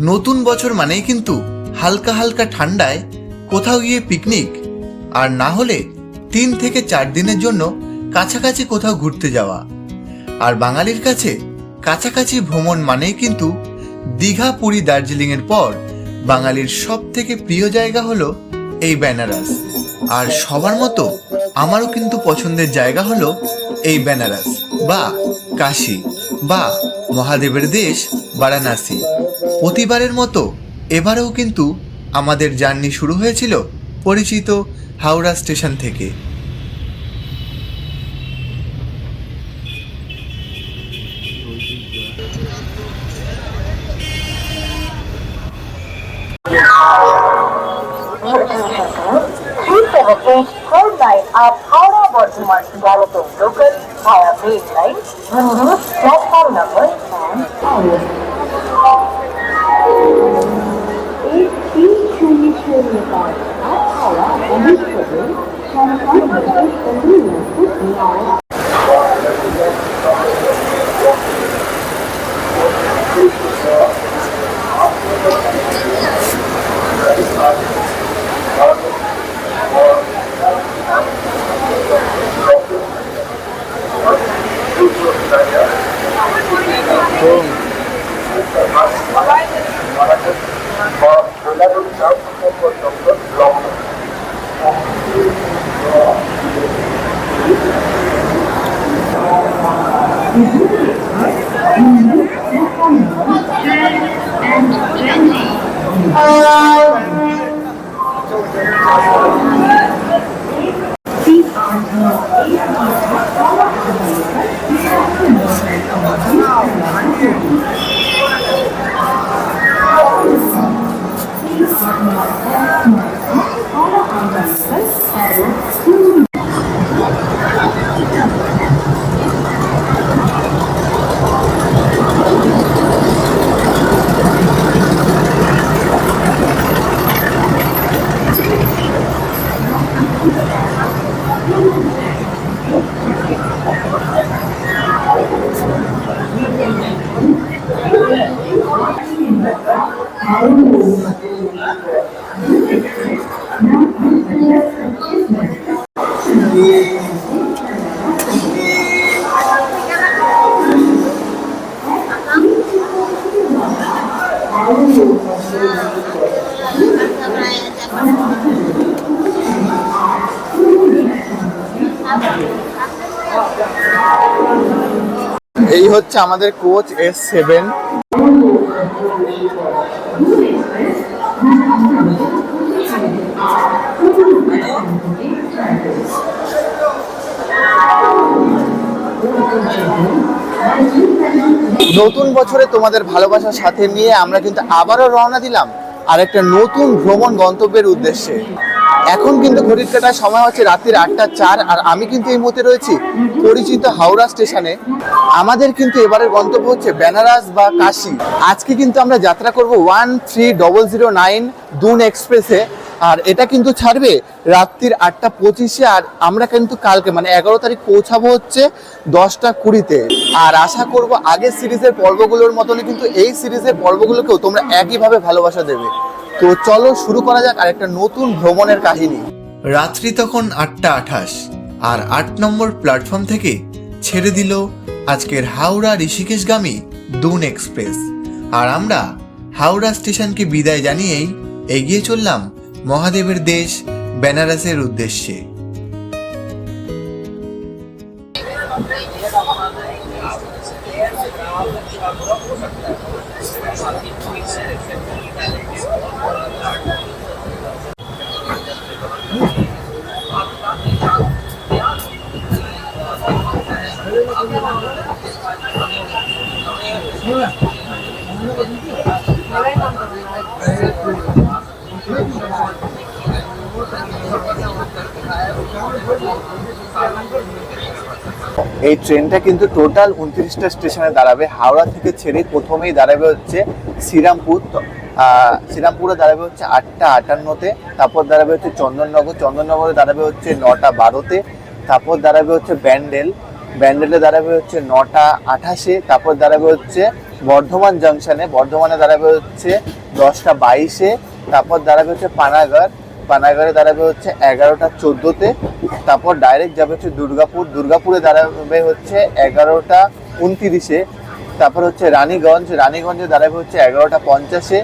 নতুন বছর মানেই কিন্তু হালকা হালকা ঠান্ডায় কোথাও গিয়ে পিকনিক আর না হলে তিন থেকে চার দিনের জন্য কাছাকাছি কোথাও ঘুরতে যাওয়া। আর বাঙালির কাছে কাছাকাছি ভ্রমণ মানেই কিন্তু দীঘা, পুরী, দার্জিলিংয়ের পর বাঙালির সব থেকে প্রিয় জায়গা হলো এই বেনারস। আর সবার মতো আমারও কিন্তু পছন্দের জায়গা হলো এই বেনারস, বা কাশী, বা মহাদেবের দেশ, বারাণসী। প্রতিবারের মতো এবারেও কিন্তু আমাদের জার্নি শুরু হয়েছিল পরিচিত হাওড়া স্টেশন থেকে local via main line number Şöyle var. Hala onun tadı, şansan bir. এই হচ্ছে আমাদের কোচ এস সেভেন নতুন বছরে তোমাদের ভালোবাসার সাথে নিয়ে আমরা কিন্তু আবারও রওনা দিলাম আর একটা নতুন ভ্রমণ গন্তব্যের উদ্দেশ্যে। এখন কিন্তু ঘড়ির কাটার সময় হচ্ছে রাত্রির আটটা চার, আর আমি কিন্তু এই মুহূর্তে রয়েছি পরিচিত হাওড়া স্টেশনে। আমাদের কিন্তু এবারের গন্তব্য হচ্ছে বেনারস বা কাশি। আজকে কিন্তু আমরা যাত্রা করব one three double zero nine Doon এক্সপ্রেসে, আর এটা কিন্তু ছাড়বে রাত্রির আটটা পঁচিশে, আর আমরা কিন্তু কালকে মানে এগারো তারিখ পৌঁছাবো হচ্ছে দশটা কুড়িতে। আর আশা করব আগের সিরিজের পর্বগুলোর মতনই কিন্তু এই সিরিজের পর্বগুলোকেও তোমরা একইভাবে ভালোবাসা দেবে। তো চলো শুরু করা যাক আরেকটা নতুন ভ্রমণের কাহিনী। রাত্রি তখন আটটা আঠাশ, আর আট নম্বর প্ল্যাটফর্ম থেকে ছেড়ে দিল আজকের হাওড়া ঋষিকেশগামী দুন এক্সপ্রেস আর আমরা হাওড়া স্টেশনকে বিদায় জানিয়েই এগিয়ে চললাম মহাদেবের দেশ, বেনারসের উদ্দেশ্যে। এই ট্রেনটা কিন্তু টোটাল উনত্রিশটা স্টেশনে দাঁড়াবে। হাওড়া থেকে ছেড়ে প্রথমেই দাঁড়াবে হচ্ছে শ্রীরামপুর। শ্রীরামপুরে দাঁড়াবে হচ্ছে আটটা আটান্নতে, তারপর দাঁড়াবে হচ্ছে চন্দননগর, চন্দননগরে দাঁড়াবে হচ্ছে নটা বারোতে, তারপর দাঁড়াবে হচ্ছে ব্যান্ডেল। ব্যান্ডেলে দাঁড়াবে হচ্ছে নটা আঠাশে, তারপর দাঁড়াবে হচ্ছে বর্ধমান জাংশনে বর্ধমানে দাঁড়াবে হচ্ছে দশটা বাইশে, তারপর দাঁড়াবে হচ্ছে পানাগড়, পানাগড়ে দাঁড়াবে হচ্ছে এগারোটা চোদ্দোতে, তারপর ডাইরেক্ট যাবে হচ্ছে দুর্গাপুর, দুর্গাপুরে দাঁড়াবে হচ্ছে এগারোটা উনতিরিশে, তারপর হচ্ছে রানীগঞ্জ, রানীগঞ্জে দাঁড়াবে হচ্ছে এগারোটা পঞ্চাশে।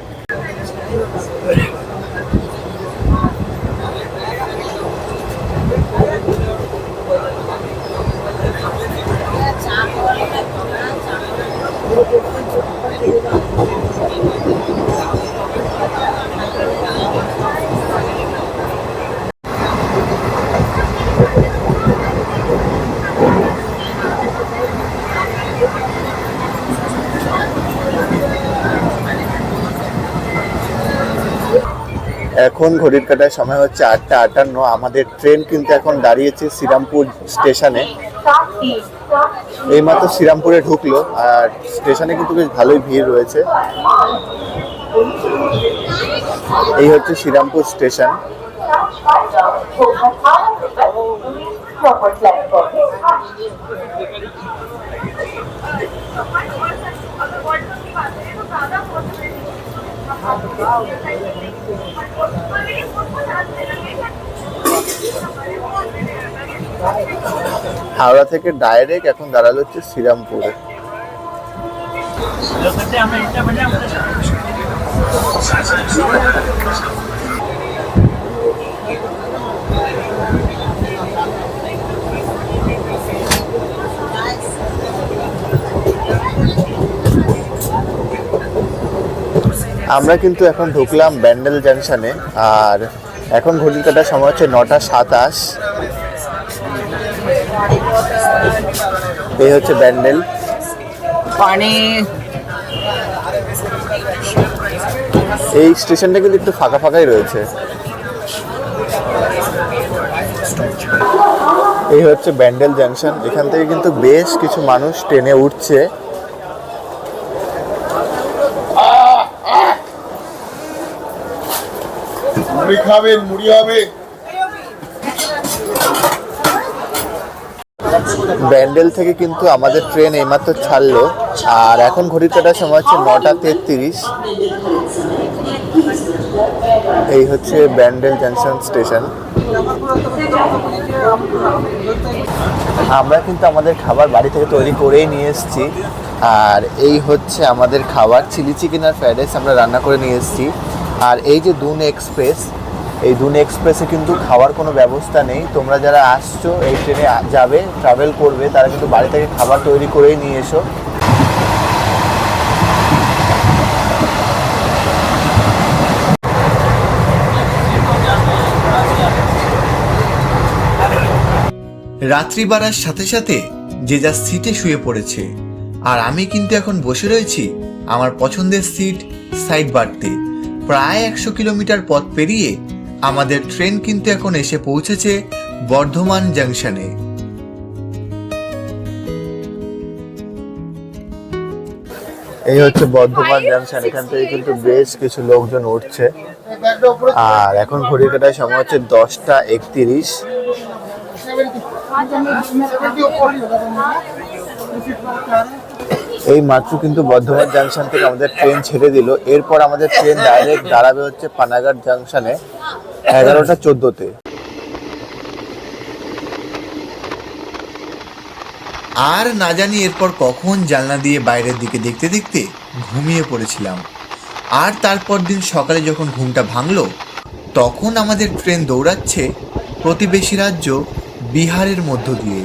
এখন ঘড়ির কাটার সময় হচ্ছে আটটা আটান্ন আমাদের ট্রেন কিন্তু এখন দাঁড়িয়েছে শ্রীরামপুর স্টেশনে. এইমাত্র শ্রীরামপুরে ঢুকলো, আর স্টেশনে কিন্তু বেশ ভালোই ভিড় রয়েছে এই হচ্ছে Serampore station Proper platform. Howrah থেকে ডাইরেক্ট এখন দাঁড়াল হচ্ছে শ্রীরামপুরে। আমরা কিন্তু এখন ঢুকলাম ব্যান্ডেল জাংশনে, আর এখন ঘড়ির কাটার সময় হচ্ছে নটা সাতাশ। এই হচ্ছে ব্যান্ডেল। পানি। এই স্টেশনটা কিন্তু একটু ফাঁকা ফাঁকাই রয়েছে। এই হচ্ছে ব্যান্ডেল জাংশন। এখান থেকে কিন্তু বেশ কিছু মানুষ ট্রেনে উঠছে। মুড়ি খাবেন মুড়ি হবে। ব্যান্ডেল থেকে কিন্তু আমাদের ট্রেন এইমাত্র ছাড়লো। আর এখন ঘড়ির কাটার সময় হচ্ছে নটা তেত্রিশ। এই হচ্ছে ব্যান্ডেল জাংশন স্টেশন। আমরা কিন্তু আমাদের খাবার বাড়ি থেকে তৈরি করেই নিয়ে এসেছি। আর এই হচ্ছে আমাদের খাবার, চিলি চিকেন আর ফ্রাইড রাইস আমরা রান্না করে নিয়ে এসেছি। আর এই যে দুন এক্সপ্রেস এই দুন এক্সপ্রেসে কিন্তু খাওয়ার কোনো ব্যবস্থা নেই। তোমরা যারা আসছো, এই ট্রেনে যাবে ট্রাভেল করবে, তারা কিন্তু বাড়ি থেকে খাবার তৈরি করেই নিয়ে এসো। রাত্রি বাড়ার সাথে সাথে যে যার সিটে শুয়ে পড়েছে। আর আমি কিন্তু এখন বসে রয়েছি আমার পছন্দের সিট সাইড বাড়তে। প্রায় একশো কিলোমিটার পথ পেরিয়ে আমাদের ট্রেন কিন্তু এখন এসে পৌঁছেছে বর্ধমান জাংশনে। এই হচ্ছে বর্ধমান জাংশন, এখান থেকে কিন্তু বেশ কিছু লোকজন উঠছে। আর এখন ঘড়ির কাটার সময় হচ্ছে দশটা একত্রিশ। এই মাত্র কিন্তু বর্ধমান জাংশন থেকে আমাদের ট্রেন ছেড়ে দিল। এরপর আমাদের ট্রেন ডাইরেক্ট দাঁড়াবে হচ্ছে পানাগড় জাংশনে। এগারোটা চোদ্দোতে। আর না জানি এরপর কখন জানলা দিয়ে বাইরের দিকে দেখতে দেখতে ঘুমিয়ে পড়েছিলাম। আর তারপর দিন সকালে যখন ঘুমটা ভাঙল, তখন আমাদের ট্রেন দৌড়াচ্ছে প্রতিবেশী রাজ্য বিহারের মধ্য দিয়ে।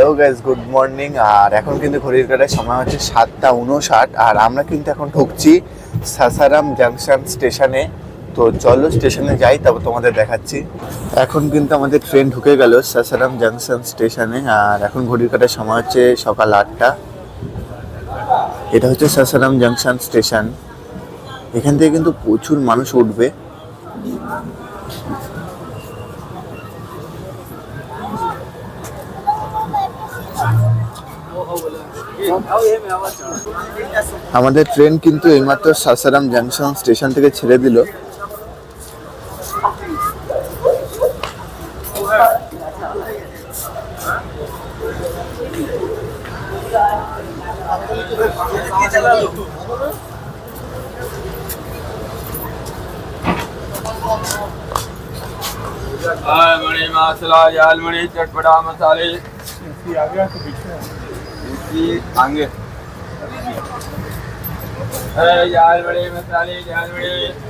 হ্যালো গাইজ গুড মর্নিং আর এখন কিন্তু ঘড়ির কাটায় সময় হচ্ছে সাতটা উনষাট। আর আমরা কিন্তু এখন ঢুকছি সাসারাম জাংশন স্টেশনে। তো চলো স্টেশনে যাই, তারপর তোমাদের দেখাচ্ছি। এখন কিন্তু আমাদের ট্রেন ঢুকে গেল সাসারাম জাংশন স্টেশনে। আর এখন ঘড়ির কাটায় সময় হচ্ছে সকাল আটটা। এটা হচ্ছে সাসারাম জাংশন স্টেশন। এখান থেকে কিন্তু প্রচুর মানুষ উঠবে। আমাদের ট্রেন কিন্তু এইমাত্র সাসারাম জাংশন স্টেশন থেকে ছেড়ে দিল मणि मसाला जाल मणि चटपटा मसाले ये आगे। यार बड़े मसाले यार बड़े।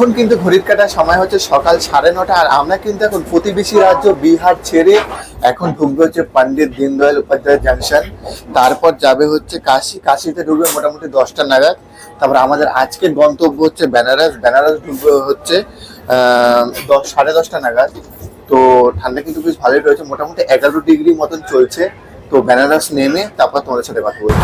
এখন কিন্তু ঘড়ির কাটার সময় হচ্ছে সকাল সাড়ে নটা, আর আমরা কিন্তু এখন প্রতিবেশী রাজ্য বিহার ছেড়ে এখন ঢুকবে হচ্ছে পণ্ডিত দীনদয়াল উপাধ্যায় জাংশন। তারপর যাবে হচ্ছে কাশি। কাশিতে ঢুকবে মোটামুটি দশটা নাগাদ। তারপর আমাদের আজকের গন্তব্য হচ্ছে বেনারস। বেনারস ঢুকবে হচ্ছে দশ, সাড়ে দশটা নাগাদ। তো ঠান্ডা কিন্তু বেশ ভালোই রয়েছে। মোটামুটি এগারো ডিগ্রি মতন চলছে। তো বেনারস নেমে তারপর তোমাদের সাথে কথা বলব।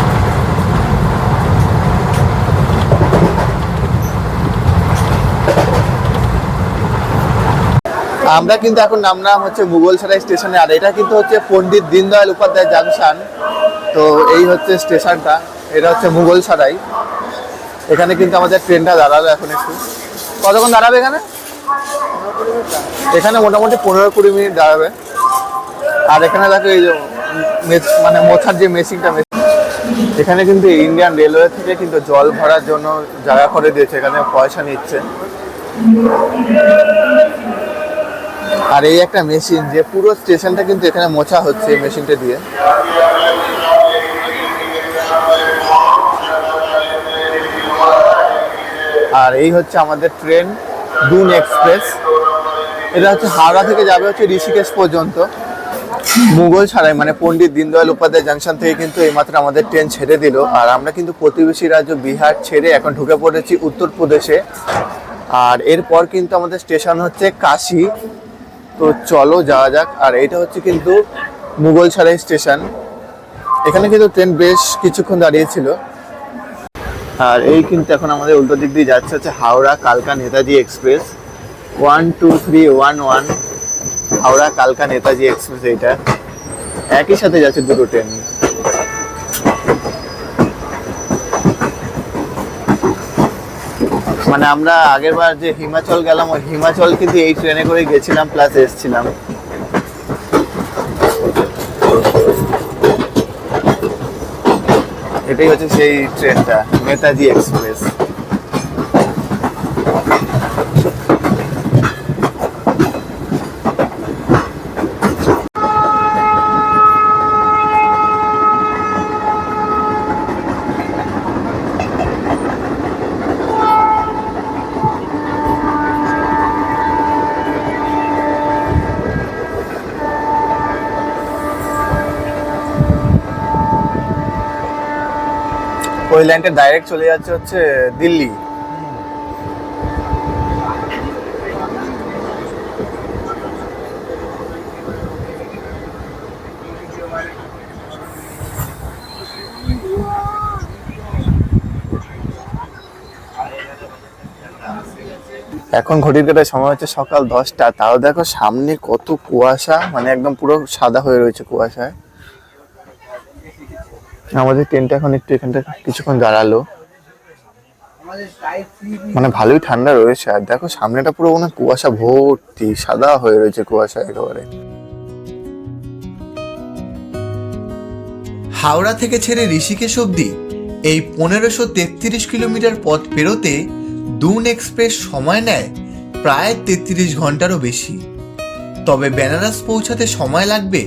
আমরা কিন্তু এখন নামলাম হচ্ছে মুঘলসরাই স্টেশনে, আর এটা কিন্তু হচ্ছে পণ্ডিত দীনদয়াল উপাধ্যায় জাংশন। তো এই হচ্ছে স্টেশনটা, এটা হচ্ছে মুঘলসরাই এখানে কিন্তু আমাদের ট্রেনটা দাঁড়াল এখন একটু। কতক্ষণ দাঁড়াবে এখানে? এখানে মোটামুটি পনেরো কুড়ি মিনিট দাঁড়াবে। আর এখানে দেখো এই যে মানে মোছার যে মেশিনটা এখানে কিন্তু ইন্ডিয়ান রেলওয়ে থেকে কিন্তু জল ভরার জন্য জায়গা করে দিয়েছে, এখানে পয়সা নিচ্ছে। আর এই একটা মেশিন যে পুরো স্টেশনটা কিন্তু এখানে মোছা হচ্ছে এই মেশিনটা দিয়ে। আর এই হচ্ছে আমাদের ট্রেন দুন এক্সপ্রেস। এটা হচ্ছে হাওড়া থেকে যাবে হচ্ছে ঋষিকেশ পর্যন্ত। মুঘল ছাড়াই মানে পণ্ডিত দীনদয়াল উপাধ্যায় জাংশন থেকে কিন্তু এইমাত্র আমাদের ট্রেন ছেড়ে দিল। আর আমরা কিন্তু প্রতিবেশী রাজ্য বিহার ছেড়ে এখন ঢুকে পড়েছি উত্তরপ্রদেশে। আর এরপর কিন্তু আমাদের স্টেশন হচ্ছে কাশি। তো চলো যাওয়া যাক। আর এটা হচ্ছে কিন্তু মুঘল ছাড়াই স্টেশন। এখানে কিন্তু ট্রেন বেশ কিছুক্ষণ দাঁড়িয়েছিল। আর এই কিন্তু এখন আমাদের উল্টো দিক দিয়ে যাচ্ছে হচ্ছে হাওড়া কালকা Netaji express. One, two, three, one one, Howrah কালকা নেতাজি এক্সপ্রেস এইটা। একই সাথে যাচ্ছে দুটো ট্রেন। মানে আমরা আগের বার যে হিমাচল গেলাম, ওই হিমাচল কিন্তু এই ট্রেনে করে গেছিলাম প্লাস এসছিলাম। এটাই হচ্ছে সেই ট্রেনটা নেতাজি এক্সপ্রেস ওই লাইনটা ডাইরেক্ট চলে যাচ্ছে হচ্ছে দিল্লি। এখন ঘড়ির কাটায় সময় হচ্ছে সকাল দশটা। তাও দেখো সামনে কত কুয়াশা মানে একদম পুরো সাদা হয়ে রয়েছে কুয়াশায়। আমাদের ট্রেনটা এখন একটু এখানটা কিছুক্ষণ দাঁড়াল। মানে ভালোই ঠান্ডা রয়েছে। আর দেখো, সামনেটা পুরো মানে কুয়াশা ভর্তি, সাদা হয়ে রয়েছে কুয়াশা একেবারে। হাওড়া থেকে ছেড়ে ঋষিকেশ অবধি এই পনেরোশো তেত্রিশ কিলোমিটার পথ পেরোতে দুন এক্সপ্রেস সময় নেয় প্রায় তেত্রিশ ঘন্টারও বেশি। তবে বেনারস পৌঁছাতে সময় লাগবে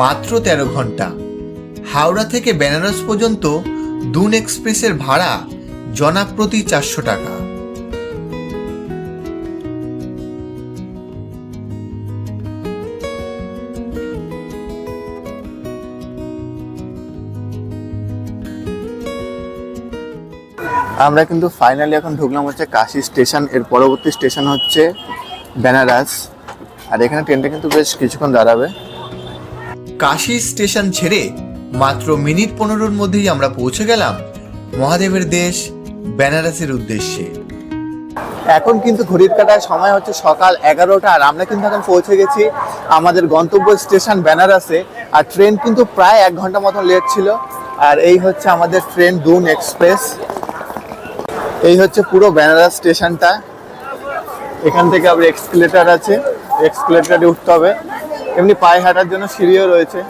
মাত্র তেরো ঘণ্টা। হাওড়া থেকে বেনারস পর্যন্ত দুন এক্সপ্রেসের ভাড়া জনাপ্রতি চারশো টাকা। আমরা কিন্তু ফাইনালি এখন ঢুকলাম হচ্ছে কাশি স্টেশনের পরবর্তী স্টেশন হচ্ছে বেনারস। আর এখানে ট্রেনটা কিন্তু বেশ কিছুক্ষণ দাঁড়াবে। কাশী স্টেশন ছেড়ে মাত্র মিনিট পনেরোর মধ্যেই আমরা পৌঁছে গেলাম মহাদেবের দেশ বেনারসের উদ্দেশ্যে। এখন কিন্তু ঘড়ির কাটার সময় হচ্ছে সকাল এগারোটা আর আমরা কিন্তু এখন পৌঁছে গেছি আমাদের গন্তব্য স্টেশন বেনারসে। আর ট্রেন কিন্তু প্রায় এক ঘণ্টা মতন লেট ছিল। আর এই হচ্ছে আমাদের ট্রেন দুন এক্সপ্রেস। এই হচ্ছে পুরো বেনারস স্টেশনটা। এখান থেকে আবার এক্সকেলেটার আছে। এক্সকেলেটারে উঠতে হবে। এমনি পায়ে হাঁটার জন্য সিঁড়িও রয়েছে।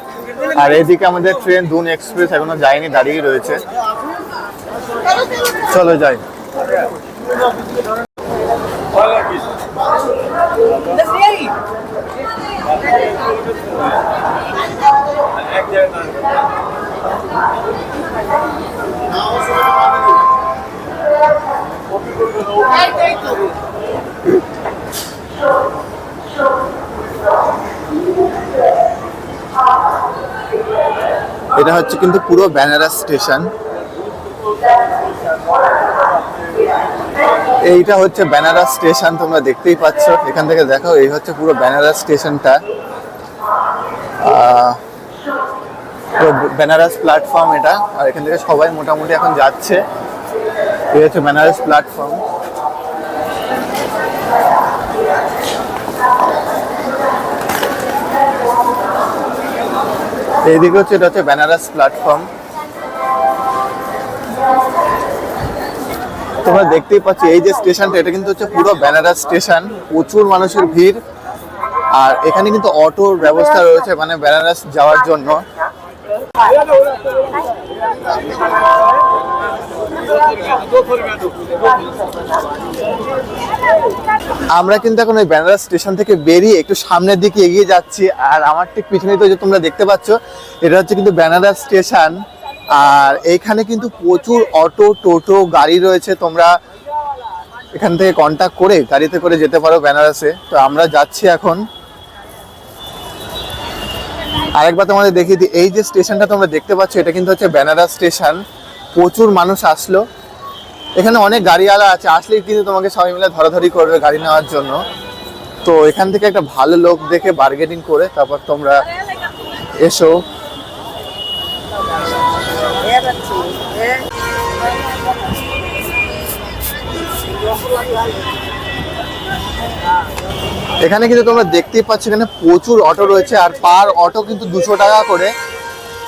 আর এদিকে আমাদের ট্রেন দুন এক্সপ্রেস এখনও যায়নি দাঁড়িয়ে রয়েছে। চলো যাই। এটা হচ্ছে কিন্তু পুরো বেনারস স্টেশন এইটা হচ্ছে বেনারস স্টেশন তোমরা দেখতেই পাচ্ছ। এখান থেকে দেখো এই হচ্ছে পুরো বেনারস স্টেশনটা বেনারস প্ল্যাটফর্ম এটা। আর এখান থেকে সবাই মোটামুটি এখন যাচ্ছে। এই হচ্ছে বেনারস প্ল্যাটফর্ম এইদিকে হচ্ছে এটা হচ্ছে বেনারস প্ল্যাটফর্ম তোমরা দেখতেই পাচ্ছ, এই যে স্টেশনটা, এটা কিন্তু হচ্ছে পুরো বেনারস স্টেশন প্রচুর মানুষের ভিড়। আর এখানে কিন্তু অটোর ব্যবস্থা রয়েছে মানে বেনারস যাওয়ার জন্য। আমরা কিন্তু এখন ওই বেনারস স্টেশন থেকে বেরিয়ে একটু সামনের দিকে এগিয়ে যাচ্ছি। আর আমার ঠিক পিছনে তো তোমরা দেখতে পাচ্ছ, এটা হচ্ছে কিন্তু বেনারস স্টেশন। আর এইখানে কিন্তু প্রচুর অটো, টোটো, গাড়ি রয়েছে। তোমরা এখান থেকে কন্ট্যাক্ট করে গাড়িতে করে যেতে পারো বেনারসে তো আমরা যাচ্ছি এখন। আরেকবার তোমাদের দেখিয়ে দিই, এই যে স্টেশনটা তোমরা দেখতে পাচ্ছ, এটা কিন্তু হচ্ছে বেনারস স্টেশন। প্রচুর মানুষ আসলো। এখানে অনেক গাড়িওয়ালা আছে, আসলেই কিন্তু তোমাকে সবাই মিলে ধরাধরি করবে গাড়ি নেওয়ার জন্য। তো এখান থেকে একটা ভালো লোক দেখে বার্গেনিং করে তারপর তোমরা এসো। এখানে কিন্তু তোমরা দেখতেই পাচ্ছ, এখানে প্রচুর অটো রয়েছে আর পার অটো কিন্তু দুশো টাকা করে।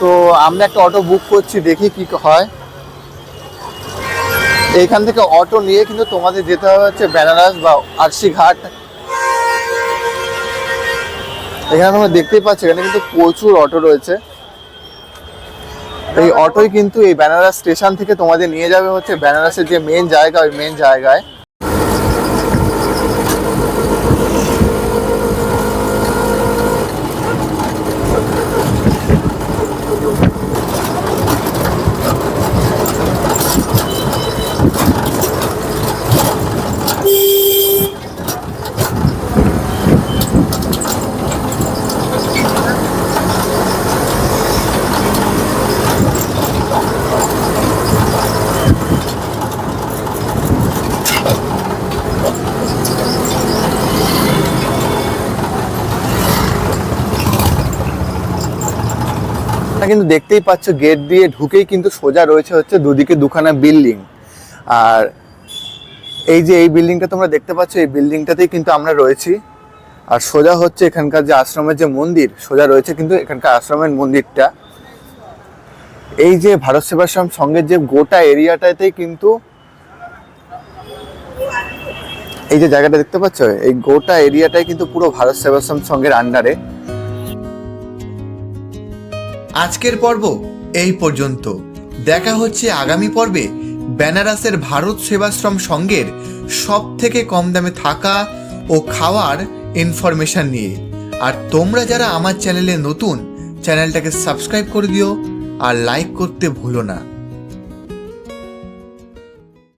তো আমরা একটা অটো বুক করছি, দেখি কি হয়। এইখান থেকে অটো নিয়ে কিন্তু তোমাদের যেতে হবে হচ্ছে বেনারস বা আরশি ঘাট এখানে তোমরা দেখতেই পাচ্ছ, এখানে কিন্তু প্রচুর অটো রয়েছে। এই অটোই কিন্তু এই বেনারস স্টেশন থেকে তোমাদের নিয়ে যাবে হচ্ছে বেনারসের যে মেন জায়গা, ওই মেন জায়গায়। কিন্তু দেখতেই পাচ্ছ গেট দিয়ে ঢুকেই কিন্তু সোজা রয়েছে হচ্ছে দুদিকে দুখানা বিল্ডিং আর এই যে এই বিল্ডিংটা তোমরা দেখতে পাচ্ছ, এই বিল্ডিংটাতেই কিন্তু আমরা রয়েছি। আর সোজা হচ্ছে এখানকার যে আশ্রমের যে মন্দির, সোজা রয়েছে কিন্তু এখানকার আশ্রমের মন্দিরটা। এই যে ভারত সেবাশ্রম সঙ্গে যে গোটা এরিয়াটাতেই কিন্তু এই যে জায়গাটা দেখতে পাচ্ছ, এই গোটা এরিয়াটাই কিন্তু পুরো ভারত সেবাশ্রম সঙ্গের আন্ডারে আজকের পর্ব এই পর্যন্ত। দেখা হচ্ছে আগামী পর্বে বেনারসের ভারত সেবাশ্রম সংঘের সব থেকে কম দামে থাকা ও খাওয়ার ইনফরমেশান নিয়ে। আর তোমরা যারা আমার চ্যানেলে নতুন চ্যানেলটাকে সাবস্ক্রাইব করে দিও আর লাইক করতে ভুলো না।